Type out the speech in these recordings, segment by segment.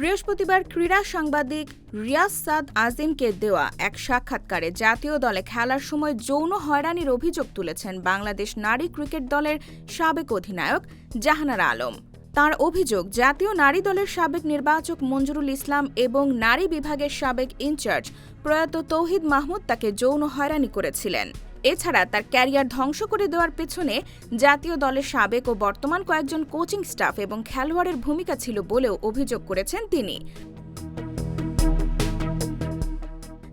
বৃহস্পতিবার ক্রীড়া সাংবাদিক রিয়াজ সাদ আজিমকে দেওয়া এক সাক্ষাৎকারে জাতীয় দলে খেলার সময় যৌন হয়রানির অভিযোগ তুলেছেন বাংলাদেশ নারী ক্রিকেট দলের সাবেক অধিনায়ক জাহানারা আলম। তার অভিযোগ, জাতীয় নারী দলের সাবেক নির্বাচক মঞ্জুরুল ইসলাম এবং নারী বিভাগের সাবেক ইনচার্জ প্রয়াত তৌহিদ মাহমুদ তাকে যৌন হয়রানি করেছিলেন। এছাড়া তার ক্যারিয়ার ধ্বংস করে দেওয়ার পেছনে জাতীয় দলের সাবেক ও বর্তমান কয়েকজন কোচিং স্টাফ এবং খেলোয়াড়ের ভূমিকা ছিল বলেও অভিযোগ করেছেন তিনি।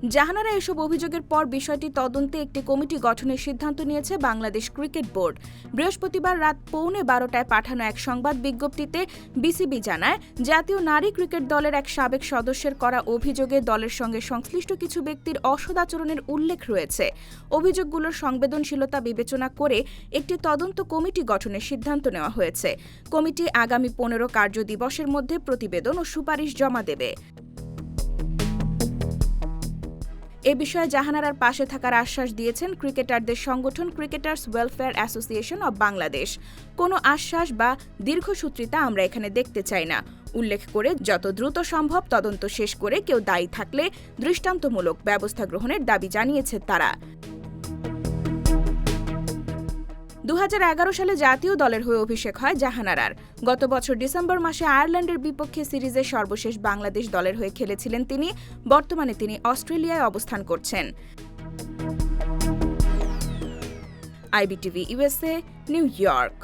জাহানারা এসব অভিযোগের পর বিষয়টি তদন্তে একটি কমিটি গঠনের সিদ্ধান্ত নিয়েছে বাংলাদেশ ক্রিকেট বোর্ড। বৃহস্পতিবার রাত পৌনে বারোটায় পাঠানো এক সংবাদ বিজ্ঞপ্তিতে বিসিবি জানায়, জাতীয় নারী ক্রিকেট দলের এক সাবেক সদস্যের করা অভিযোগে দলের সঙ্গে সংশ্লিষ্ট কিছু ব্যক্তির অসদাচরণের উল্লেখ রয়েছে। অভিযোগগুলোর সংবেদনশীলতা বিবেচনা করে একটি তদন্ত কমিটি গঠনের সিদ্ধান্ত নেওয়া হয়েছে। কমিটি আগামী পনেরো কার্য দিবসের মধ্যে প্রতিবেদন ও সুপারিশ জমা দেবে। এ বিষয়ে জাহানারার পাশে থাকার আশ্বাস দিয়েছেন ক্রিকেটারদের সংগঠন cricketers welfare association of Bangladesh. কোনো আশ্বাস বা দীর্ঘসূত্রিতা আমরা এখানে দেখতে চাই না। উল্লেখ করে যত দ্রুত সম্ভব তদন্ত শেষ করে কেউ দায়ী থাকলে দৃষ্টান্তমূলক ব্যবস্থা গ্রহণের দাবি জানিয়েছে তারা। সালে জাতীয় দলের হয়ে অভিষেক হয় জাহানারার। গত বছর ডিসেম্বর মাসে আয়ারল্যান্ডের বিপক্ষে সিরিজে সর্বশেষ বাংলাদেশ দলের হয়ে খেলেছিলেন তিনি। বর্তমানে তিনি অস্ট্রেলিয়ায় অবস্থান করছেন। IBTV USA New York.